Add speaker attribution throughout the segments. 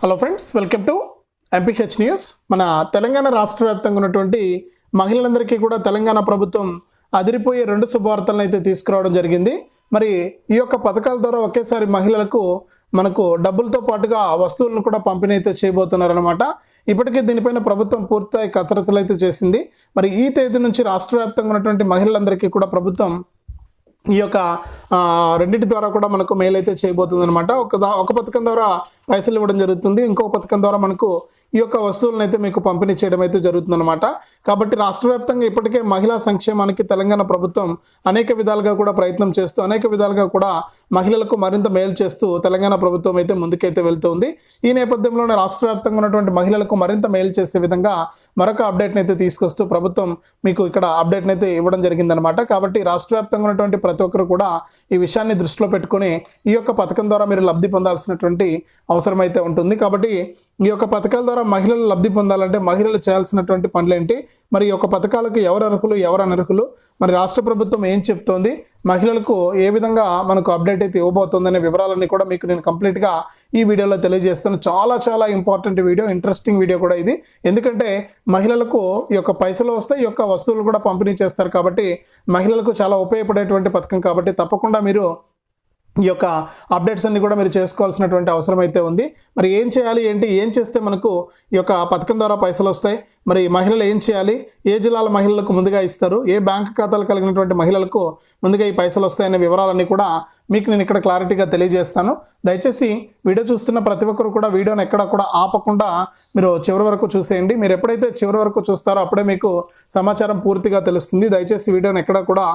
Speaker 1: Hello friends welcome to MPH news మన తెలంగాణ రాష్ట్ర వ్యాప్తంగా ఉన్నటువంటి మహిళలందరికీ కూడా తెలంగాణ ప్రభుత్వం అదిరిపోయే రెండు శుభవార్తలను అయితే తీసుకురావడం జరిగింది. మరి ఈ యొక్క పథకాల ద్వారా ఒకేసారి మహిళలకు మనకు డబ్బులతో పాటుగా వస్తువులను కూడా పంపిణీ అయితే చేయబోతున్నారనమాట ఇప్పటికే దీనిపైన ప్రభుత్వం పూర్తయి కసరత్తులు అయితే చేసింది. మరి ఈ తేదీ నుంచి రాష్ట్ర వ్యాప్తంగా ఉన్నటువంటి మహిళలందరికీ కూడా ప్రభుత్వం ఈ యొక్క రెండింటి ద్వారా కూడా మనకు మేలైతే అయితే చేయబోతుంది అనమాట ఒక ఒక పథకం ద్వారా పైసలు ఇవ్వడం జరుగుతుంది. ఇంకో పథకం ద్వారా మనకు ఈ యొక్క వస్తువులను అయితే మీకు పంపిణీ చేయడం అయితే జరుగుతుందన్నమాట. కాబట్టి రాష్ట్ర వ్యాప్తంగా ఇప్పటికే మహిళా సంక్షేమానికి తెలంగాణ ప్రభుత్వం అనేక విధాలుగా కూడా ప్రయత్నం చేస్తూ అనేక విధాలుగా కూడా మహిళలకు మరింత మేలు చేస్తూ తెలంగాణ ప్రభుత్వం అయితే ముందుకైతే వెళ్తుంది. ఈ నేపథ్యంలోనే రాష్ట్ర వ్యాప్తంగా ఉన్నటువంటి మహిళలకు మరింత మేలు చేసే విధంగా మరొక అప్డేట్ని అయితే తీసుకొస్తూ ప్రభుత్వం మీకు ఇక్కడ అప్డేట్ని అయితే ఇవ్వడం జరిగిందనమాట కాబట్టి రాష్ట్ర వ్యాప్తంగా ఉన్నటువంటి ప్రతి ఒక్కరు కూడా ఈ విషయాన్ని దృష్టిలో పెట్టుకుని ఈ యొక్క పథకం ద్వారా మీరు లబ్ధి పొందాల్సినటువంటి అవసరం అయితే ఉంటుంది. కాబట్టి ఈ యొక్క పథకాల ద్వారా మహిళలు లబ్ధి పొందాలంటే మహిళలు చేయాల్సినటువంటి పనులేంటి? మరి ఈ యొక్క పథకాలకు ఎవరు అర్హులు ఎవరు అనర్హులు? మరి రాష్ట్ర ప్రభుత్వం ఏం చెప్తోంది? మహిళలకు ఏ విధంగా మనకు అప్డేట్ అయితే ఇవ్వబోతుందనే వివరాలన్నీ కూడా మీకు నేను కంప్లీట్గా ఈ వీడియోలో తెలియజేస్తాను. చాలా చాలా ఇంపార్టెంట్ వీడియో ఇంట్రెస్టింగ్ వీడియో కూడా ఇది. ఎందుకంటే మహిళలకు ఈ యొక్క పైసలు వస్తాయి ఈ యొక్క వస్తువులు కూడా పంపిణీ చేస్తారు కాబట్టి మహిళలకు చాలా ఉపయోగపడేటువంటి పథకం కాబట్టి తప్పకుండా మీరు ఈ యొక్క అప్డేట్స్ అన్ని కూడా మీరు చేసుకోవాల్సినటువంటి అవసరం అయితే ఉంది. మరి ఏం చేయాలి ఏంటి ఏం చేస్తే మనకు ఈ యొక్క పథకం ద్వారా పైసలు వస్తాయి? మరి మహిళలు ఏం చేయాలి? ఏ జిల్లాల మహిళలకు ముందుగా ఇస్తారు? ఏ బ్యాంక్ ఖాతాలు కలిగినటువంటి మహిళలకు ముందుగా ఈ పైసలు వస్తాయనే వివరాలన్నీ కూడా మీకు నేను ఇక్కడ క్లారిటీగా తెలియజేస్తాను. దయచేసి వీడియో చూస్తున్న ప్రతి ఒక్కరు కూడా వీడియోని ఎక్కడ కూడా ఆపకుండా మీరు చివరి వరకు చూసేయండి. మీరు ఎప్పుడైతే చివరి వరకు చూస్తారో అప్పుడే మీకు సమాచారం పూర్తిగా తెలుస్తుంది. దయచేసి వీడియోని ఎక్కడ కూడా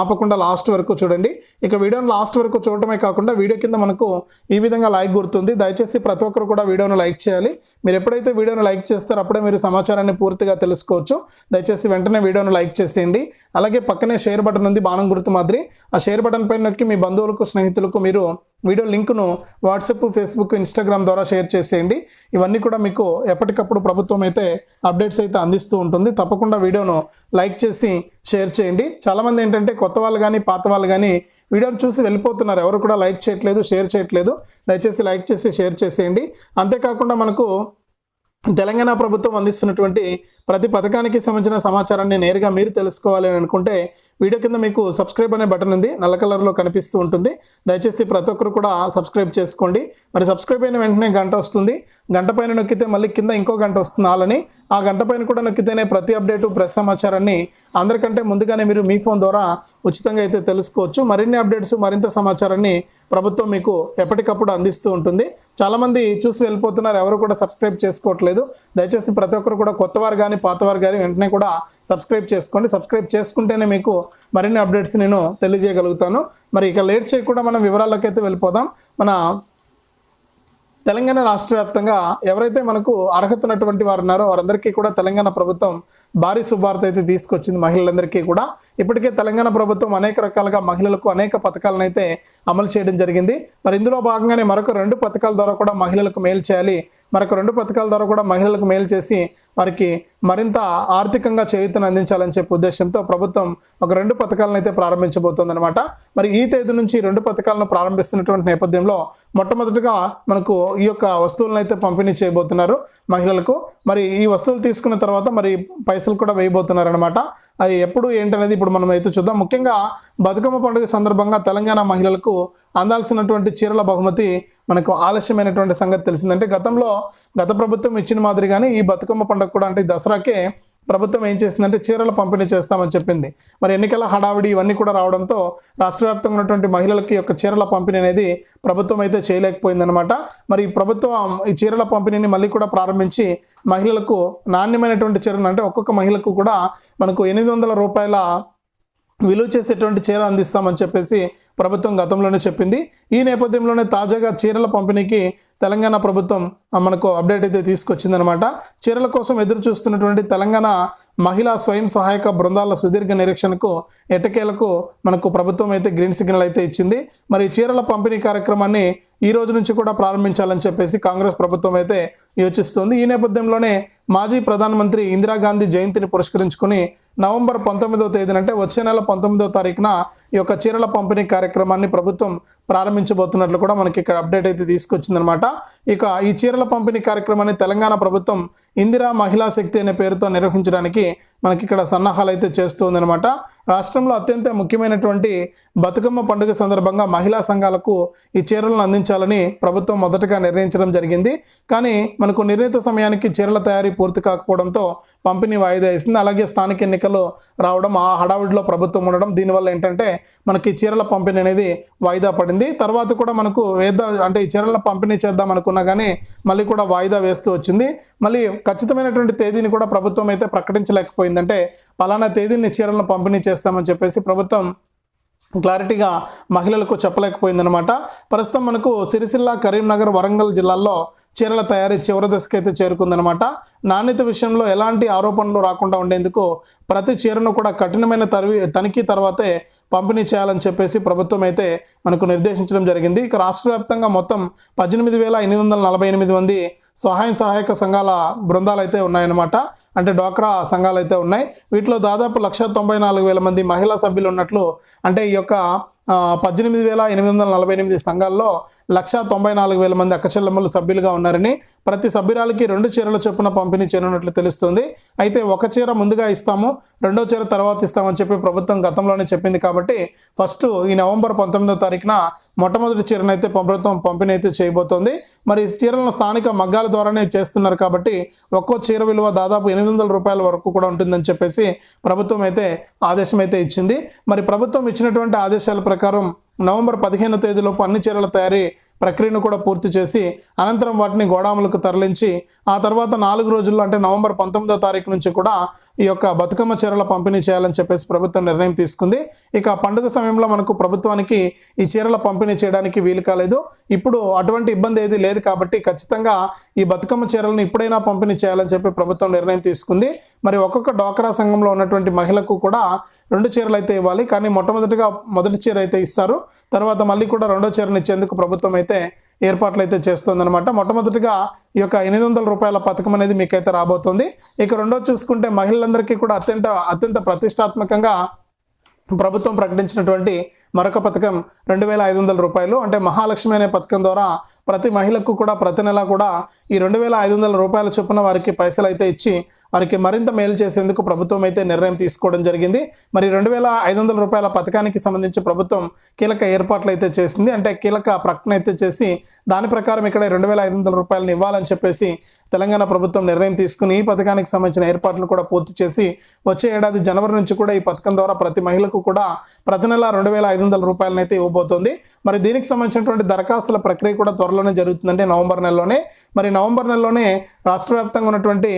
Speaker 1: ఆపకుండా లాస్ట్ వరకు చూడండి. ఇక వీడియోని లాస్ట్ వరకు చూడటమే కాకుండా వీడియో కింద మనకు ఈ విధంగా లైక్ గుర్తుంది. దయచేసి ప్రతి ఒక్కరు కూడా వీడియోను లైక్ చేయాలి. మీరు ఎప్పుడైతే వీడియోను లైక్ చేస్తారో అప్పుడే మీరు సమాచారాన్ని పూర్తిగా తెలుసుకోవచ్చు. దయచేసి వెంటనే వీడియోను లైక్ చేసేయండి. అలాగే పక్కనే షేర్ బటన్ ఉంది బాణం గుర్తు మాదిరి. ఆ షేర్ బటన్ పైన నొక్కి మీ బంధువులకు స్నేహితులకు మీరు వీడియో లింకును వాట్సాప్ ఫేస్బుక్ ఇన్స్టాగ్రామ్ ద్వారా షేర్ చేసేయండి. ఇవన్నీ కూడా మీకు ఎప్పటికప్పుడు ప్రభుత్వం అయితే అప్డేట్స్ అయితే అందిస్తూ ఉంటుంది. తప్పకుండా వీడియోను లైక్ చేసి షేర్ చేయండి. చాలామంది ఏంటంటే కొత్త వాళ్ళు కానీ పాత వాళ్ళు కానీ వీడియోను చూసి వెళ్ళిపోతున్నారు. ఎవరు కూడా లైక్ చేయట్లేదు షేర్ చేయట్లేదు. దయచేసి లైక్ చేసి షేర్ చేసేయండి. అంతేకాకుండా మనకు తెలంగాణ ప్రభుత్వం అందిస్తున్నటువంటి ప్రతి పథకానికి సంబంధించిన సమాచారాన్ని నేరుగా మీరు తెలుసుకోవాలి అని అనుకుంటే వీడియో కింద మీకు సబ్స్క్రైబ్ అనే బటన్ ఉంది. నల్ల కలర్లో కనిపిస్తూ ఉంటుంది. దయచేసి ప్రతి ఒక్కరు కూడా సబ్స్క్రైబ్ చేసుకోండి. మరి సబ్స్క్రైబ్ అయిన వెంటనే గంట వస్తుంది. గంట పైన నొక్కితే మళ్ళీ కింద ఇంకో గంట వస్తుంది ఆలని ఆ గంట పైన కూడా నొక్కితేనే ప్రతి అప్డేటు ప్రెస్ సమాచారాన్ని అందరికంటే ముందుగానే మీరు మీ ఫోన్ ద్వారా ఉచితంగా అయితే తెలుసుకోవచ్చు. మరిన్ని అప్డేట్స్ మరింత సమాచారాన్ని ప్రభుత్వం మీకు ఎప్పటికప్పుడు అందిస్తూ ఉంటుంది. చాలామంది చూసి వెళ్ళిపోతున్నారు ఎవరు కూడా సబ్స్క్రైబ్ చేసుకోవట్లేదు. దయచేసి ప్రతి ఒక్కరు కూడా కొత్తవారు కానీ పాతవారు కానీ వెంటనే కూడా సబ్స్క్రైబ్ చేసుకోండి. సబ్స్క్రైబ్ చేసుకుంటేనే మీకు మరిన్ని అప్డేట్స్ నేను తెలియజేయగలుగుతాను. మరి ఇక లేట్ చేయకుండా మనం వివరాల్లోకి అయితే వెళ్ళిపోదాం. మన తెలంగాణ రాష్ట్ర వ్యాప్తంగా ఎవరైతే మనకు అర్హత ఉన్నటువంటి వారు ఉన్నారో వారందరికీ కూడా తెలంగాణ ప్రభుత్వం భారీ శుభార్త అయితే తీసుకొచ్చింది మహిళలందరికీ కూడా. ఇప్పటికే తెలంగాణ ప్రభుత్వం అనేక రకాలుగా మహిళలకు అనేక పథకాలను అయితే అమలు చేయడం జరిగింది. మరి ఇందులో భాగంగానే మరొక రెండు పథకాల ద్వారా కూడా మహిళలకు మేలు చేయాలి. మరొక రెండు పథకాల ద్వారా కూడా మహిళలకు మేలు చేసి వారికి మరింత ఆర్థికంగా చేయూతను అందించాలని చెప్పే ఉద్దేశంతో ప్రభుత్వం ఒక రెండు పథకాలను అయితే ప్రారంభించబోతోందనమాట మరి ఈ తేదీ నుంచి రెండు పథకాలను ప్రారంభిస్తున్నటువంటి నేపథ్యంలో మొట్టమొదటిగా మనకు ఈ యొక్క వస్తువులను అయితే పంపిణీ చేయబోతున్నారు మహిళలకు. మరి ఈ వస్తువులు తీసుకున్న తర్వాత మరి పైసలు కూడా వేయబోతున్నారనమాట అది ఎప్పుడు ఏంటనేది ఇప్పుడు మనం అయితే చూద్దాం. ముఖ్యంగా బతుకమ్మ పండుగ సందర్భంగా తెలంగాణ మహిళలకు అందాల్సినటువంటి చీరల బహుమతి మనకు ఆలస్యమైనటువంటి సంగతి తెలిసిందంటే గతంలో గత ప్రభుత్వం ఇచ్చిన మాదిరిగానే ఈ బతుకమ్మ పండుగ కూడా అంటే దసరాకే ప్రభుత్వం ఏం చేసిందంటే చీరల పంపిణీ చేస్తామని చెప్పింది. మరి ఎన్నికల హడావిడి ఇవన్నీ కూడా రావడంతో రాష్ట్ర వ్యాప్తంగా ఉన్నటువంటి మహిళలకి యొక్క చీరల పంపిణీ అనేది ప్రభుత్వం అయితే చేయలేకపోయిందనమాట మరి ప్రభుత్వం ఈ చీరల పంపిణీని మళ్ళీ కూడా ప్రారంభించి మహిళలకు నాణ్యమైనటువంటి చీరలు అంటే ఒక్కొక్క మహిళకు కూడా మనకు ఎనిమిది వందల రూపాయల విలువ చేసేటువంటి చీర అందిస్తామని చెప్పేసి ప్రభుత్వం గతంలోనే చెప్పింది. ఈ నేపథ్యంలోనే తాజాగా చీరల పంపిణీకి తెలంగాణ ప్రభుత్వం మనకు అప్డేట్ అయితే తీసుకొచ్చిందనమాట చీరల కోసం ఎదురు చూస్తున్నటువంటి తెలంగాణ మహిళా స్వయం సహాయక బృందాల సుదీర్ఘ నిరీక్షణకు ఎటకేలకు మనకు ప్రభుత్వం అయితే గ్రీన్ సిగ్నల్ అయితే ఇచ్చింది. మరి చీరల పంపిణీ కార్యక్రమాన్ని ఈ రోజు నుంచి కూడా ప్రారంభించాలని చెప్పేసి కాంగ్రెస్ ప్రభుత్వం అయితే యోచిస్తుంది. ఈ నేపథ్యంలోనే మాజీ ప్రధానమంత్రి ఇందిరాగాంధీ జయంతిని పురస్కరించుకుని నవంబర్ పంతొమ్మిదవ తేదీన అంటే వచ్చే నెల పంతొమ్మిదవ తారీఖున ఈ యొక్క చీరల పంపిణీ కార్యక్రమాన్ని ప్రభుత్వం ప్రారంభించబోతున్నట్లు కూడా మనకి ఇక్కడ అప్డేట్ అయితే తీసుకొచ్చిందనమాట ఇక ఈ చీరల పంపిణీ కార్యక్రమాన్ని తెలంగాణ ప్రభుత్వం ఇందిరా మహిళా శక్తి అనే పేరుతో నిర్వహించడానికి మనకి ఇక్కడ సన్నాహాలు అయితే చేస్తుందనమాట రాష్ట్రంలో అత్యంత ముఖ్యమైనటువంటి బతుకమ్మ పండుగ సందర్భంగా మహిళా సంఘాలకు ఈ చీరలను అందించాలని ప్రభుత్వం మొదటగా నిర్ణయించడం జరిగింది. కానీ మనకు నిర్ణీత సమయానికి చీరల తయారీ పూర్తి కాకపోవడంతో పంపిణీ వాయిదా వేసింది. అలాగే స్థానిక ఎన్నికలు రావడం ఆ హడావుడిలో ప్రభుత్వం ఉండడం దీనివల్ల ఏంటంటే మనకి చీరల పంపిణీ అనేది వాయిదా పడింది. తర్వాత కూడా మనకు వేద్దా అంటే ఈ చీరల పంపిణీ చేద్దాం అనుకున్నా కానీ మళ్ళీ కూడా వాయిదా వేస్తూ వచ్చింది. మళ్ళీ ఖచ్చితమైనటువంటి తేదీని కూడా ప్రభుత్వం అయితే ప్రకటించలేకపోయిందంటే పలానా తేదీని చీరలను పంపిణీ చేస్తామని చెప్పేసి ప్రభుత్వం క్లారిటీగా మహిళలకు చెప్పలేకపోయిందనమాట ప్రస్తుతం మనకు సిరిసిల్ల కరీంనగర్ వరంగల్ జిల్లాల్లో చీరల తయారీ చివరి దశకు అయితే చేరుకుందనమాట నాణ్యత విషయంలో ఎలాంటి ఆరోపణలు రాకుండా ఉండేందుకు ప్రతి చీరను కూడా కఠినమైన తరివి తనిఖీ తర్వాతే పంపిణీ చేయాలని చెప్పేసి ప్రభుత్వం అయితే మనకు నిర్దేశించడం జరిగింది. ఇక రాష్ట్ర వ్యాప్తంగా మొత్తం పద్దెనిమిది వేల ఎనిమిది వందల నలభై ఎనిమిది మంది సహాయం సహాయక సంఘాల బృందాలు అయితే ఉన్నాయన్నమాట. అంటే డ్వాక్రా సంఘాలు అయితే ఉన్నాయి. వీటిలో దాదాపు లక్ష తొంభై నాలుగు వేల మంది మహిళా సభ్యులు ఉన్నట్లు అంటే ఈ యొక్క పద్దెనిమిది వేల ఎనిమిది వందల నలభై ఎనిమిది సంఘాల్లో లక్షా తొంభై నాలుగు వేల మంది అక్కచెల్లెమ్మలు సభ్యులుగా ఉన్నారని ప్రతి సభ్యురాలకి రెండు చీరల చొప్పున పంపిణీ చేయనున్నట్లు తెలుస్తుంది. అయితే ఒక చీర ముందుగా ఇస్తాము రెండో చీర తర్వాత ఇస్తామని చెప్పి ప్రభుత్వం గతంలోనే చెప్పింది కాబట్టి ఫస్ట్ ఈ నవంబర్ పంతొమ్మిదో తారీఖున మొట్టమొదటి చీరను అయితే ప్రభుత్వం పంపిణీ అయితే చేయబోతోంది. మరి ఈ చీరలను స్థానిక మగ్గాల ద్వారానే చేస్తున్నారు కాబట్టి ఒక్కో చీర విలువ దాదాపు ఎనిమిది వందల రూపాయల వరకు కూడా ఉంటుందని చెప్పేసి ప్రభుత్వం అయితే ఆదేశం అయితే ఇచ్చింది. మరి ప్రభుత్వం ఇచ్చినటువంటి ఆదేశాల ప్రకారం నవంబర్ పదిహేను తేదీలోపు అన్ని చీరల తయారీ ప్రక్రియను కూడా పూర్తి చేసి అనంతరం వాటిని గోడాములకు తరలించి ఆ తర్వాత నాలుగు రోజుల్లో అంటే నవంబర్ పంతొమ్మిదో తారీఖు నుంచి కూడా ఈ యొక్క బతుకమ్మ చీరల పంపిణీ చేయాలని చెప్పేసి ప్రభుత్వం నిర్ణయం తీసుకుంది. ఇక పండుగ సమయంలో మనకు ప్రభుత్వానికి ఈ చీరల పంపిణీ చేయడానికి వీలు కాలేదు. ఇప్పుడు అటువంటి ఇబ్బంది ఏది లేదు కాబట్టి ఖచ్చితంగా ఈ బతుకమ్మ చీరలను ఇప్పుడైనా పంపిణీ చేయాలని చెప్పి ప్రభుత్వం నిర్ణయం తీసుకుంది. మరి ఒక్కొక్క డోకరా సంఘంలో ఉన్నటువంటి మహిళకు కూడా రెండు చీరలు అయితే ఇవ్వాలి. కానీ మొట్టమొదటిగా మొదటి చీర అయితే ఇస్తారు. తర్వాత మళ్ళీ కూడా రెండో చీరను ఇచ్చేందుకు ప్రభుత్వం అయితే ఏర్పాట్లు అయితే చేస్తుందనమాట మొట్టమొదటిగా ఈ యొక్క ఎనిమిది వందల రూపాయల పథకం అనేది మీకైతే రాబోతుంది. ఇక రెండో చూసుకుంటే మహిళలందరికీ కూడా అత్యంత అత్యంత ప్రతిష్టాత్మకంగా ప్రభుత్వం ప్రకటించినటువంటి మరొక పథకం రెండు వేల ఐదు వందల రూపాయలు. అంటే మహాలక్ష్మి అనే పథకం ద్వారా ప్రతి మహిళకు కూడా ప్రతి నెల కూడా ఈ రెండు వేల ఐదు వందల రూపాయల చొప్పున వారికి పైసలు అయితే ఇచ్చి వారికి మరింత మేలు చేసేందుకు ప్రభుత్వం అయితే నిర్ణయం తీసుకోవడం జరిగింది. మరి రెండు వేల ఐదు వందల రూపాయల పథకానికి సంబంధించి ప్రభుత్వం కీలక ఏర్పాట్లు అయితే చేసింది. అంటే కీలక ప్రకటన అయితే చేసి దాని ప్రకారం ఇక్కడ రెండు వేల ఐదు వందల రూపాయలను ఇవ్వాలని చెప్పేసి తెలంగాణ ప్రభుత్వం నిర్ణయం తీసుకుని ఈ పథకానికి సంబంధించిన ఏర్పాట్లు కూడా పూర్తి చేసి వచ్చే ఏడాది జనవరి నుంచి కూడా ఈ పథకం ద్వారా ప్రతి మహిళకు కూడా ప్రతి నెల రెండు వేల ఐదు వందల రూపాయలను అయితే ఇవ్వబోతోంది. మరి దీనికి సంబంధించినటువంటి దరఖాస్తుల ప్రక్రియ కూడా త్వరలోనే జరుగుతుందంటే నవంబర్ నెలలోనే. మరి నవంబర్ నెలలోనే రాష్ట్ర వ్యాప్తంగా ఉన్నటువంటి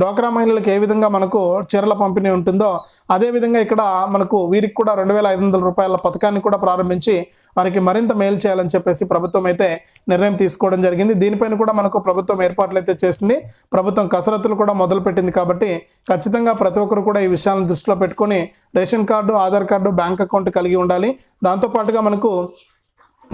Speaker 1: డోక్రా మహిళలకు ఏ విధంగా మనకు చీరల పంపిణీ ఉంటుందో అదేవిధంగా ఇక్కడ మనకు వీరికి కూడా రెండు వేల ఐదు వందల రూపాయల పథకాన్ని కూడా ప్రారంభించి వారికి మరింత మేలు చేయాలని చెప్పేసి ప్రభుత్వం అయితే నిర్ణయం తీసుకోవడం జరిగింది. దీనిపైన కూడా మనకు ప్రభుత్వం ఏర్పాట్లు అయితే చేసింది. ప్రభుత్వం కసరత్తులు కూడా మొదలుపెట్టింది కాబట్టి ఖచ్చితంగా ప్రతి ఒక్కరు కూడా ఈ విషయాలను దృష్టిలో పెట్టుకొని ration card Aadhaar card bank account కలిగి ఉండాలి. దాంతోపాటుగా మనకు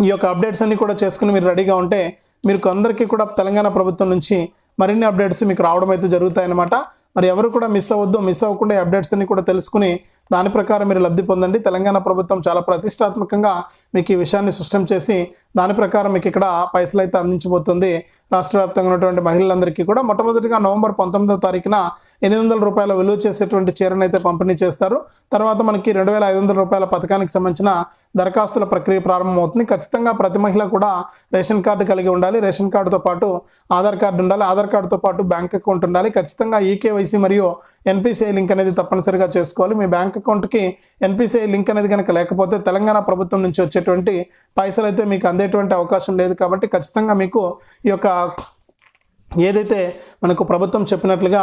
Speaker 1: ఈ యొక్క అప్డేట్స్ అన్ని కూడా చేసుకుని మీరు రెడీగా ఉంటే మీకు అందరికీ కూడా తెలంగాణ ప్రభుత్వం నుంచి మరిన్ని అప్డేట్స్ మీకు రావడం అయితే జరుగుతాయన్నమాట. మరి ఎవరు కూడా మిస్ అవ్వద్దు మిస్ అవ్వకుండా ఈ అప్డేట్స్ అన్ని కూడా తెలుసుకుని దాని ప్రకారం మీరు లబ్ధి పొందండి. తెలంగాణ ప్రభుత్వం చాలా ప్రతిష్టాత్మకంగా మీకు ఈ విషయాన్ని సృష్టం చేసి దాని ప్రకారం మీకు ఇక్కడ పైసలు అయితే అందించబోతుంది. రాష్ట్ర వ్యాప్తంగా ఉన్నటువంటి మహిళలందరికీ కూడా మొట్టమొదటిగా నవంబర్ పంతొమ్మిదో తారీఖున ఎనిమిది వందల రూపాయల విలువ చేసేటువంటి చీరను అయితే పంపిణీ చేస్తారు. తర్వాత మనకి రెండు వేల ఐదు వందల రూపాయల పథకానికి సంబంధించిన దరఖాస్తుల ప్రక్రియ ప్రారంభమవుతుంది. ఖచ్చితంగా ప్రతి మహిళ కూడా రేషన్ కార్డు కలిగి ఉండాలి. రేషన్ కార్డుతో పాటు ఆధార్ కార్డు ఉండాలి. ఆధార్ కార్డుతో పాటు బ్యాంక్ అకౌంట్ ఉండాలి. ఖచ్చితంగా ఈకేవైసీ మరియు ఎన్పిసిఐ లింక్ అనేది తప్పనిసరిగా చేసుకోవాలి. మీ బ్యాంక్ అకౌంట్కి ఎన్పిసిఐ లింక్ అనేది కనుక లేకపోతే తెలంగాణ ప్రభుత్వం నుంచి వచ్చేటువంటి పైసలు అయితే మీకు అందేటువంటి అవకాశం లేదు కాబట్టి ఖచ్చితంగా మీకు ఈ యొక్క ఏదైతే మనకు ప్రభుత్వం చెప్పినట్లుగా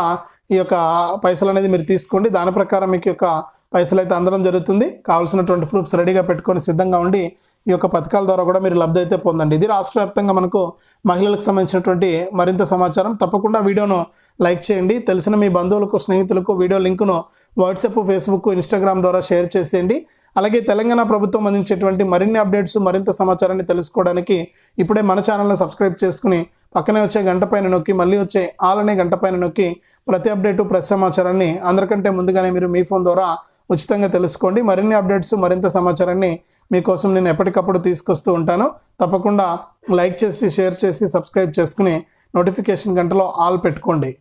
Speaker 1: ఈ యొక్క పైసలు అనేది మీరు తీసుకోండి దాని ప్రకారం మీకు యొక్క పైసలు అయితే అందడం జరుగుతుంది. కావాల్సినటువంటి ప్రూఫ్స్ రెడీగా పెట్టుకొని సిద్ధంగా ఉండి ఈ యొక్క పథకాల ద్వారా కూడా మీరు లబ్ధి అయితే పొందండి. ఇది రాష్ట్ర వ్యాప్తంగా మనకు మహిళలకు సంబంధించినటువంటి మరింత సమాచారం. తప్పకుండా వీడియోను లైక్ చేయండి. తెలిసిన మీ బంధువులకు స్నేహితులకు వీడియో లింకును వాట్సాప్ ఫేస్బుక్ ఇన్స్టాగ్రామ్ ద్వారా షేర్ చేసేయండి. అలాగే తెలంగాణ ప్రభుత్వం అందించేటువంటి మరిన్ని అప్డేట్స్ మరింత సమాచారాన్ని తెలుసుకోవడానికి ఇప్పుడే మన ఛానల్ను సబ్స్క్రైబ్ చేసుకుని పక్కనే వచ్చే గంట పైన నొక్కి మళ్ళీ వచ్చే ఆల్ అనే గంట పైన నొక్కి ప్రతి అప్డేటు ప్రతి సమాచారాన్ని అందరికంటే ముందుగానే మీరు మీ ఫోన్ ద్వారా ఉచితంగా తెలుసుకోండి. మరిన్ని అప్డేట్స్ మరింత సమాచారాన్ని మీకోసం నేను ఎప్పటికప్పుడు తీసుకొస్తూ ఉంటాను. తప్పకుండా లైక్ చేసి షేర్ చేసి సబ్స్క్రైబ్ చేసుకుని నోటిఫికేషన్ గంటలో ఆల్ పెట్టుకోండి.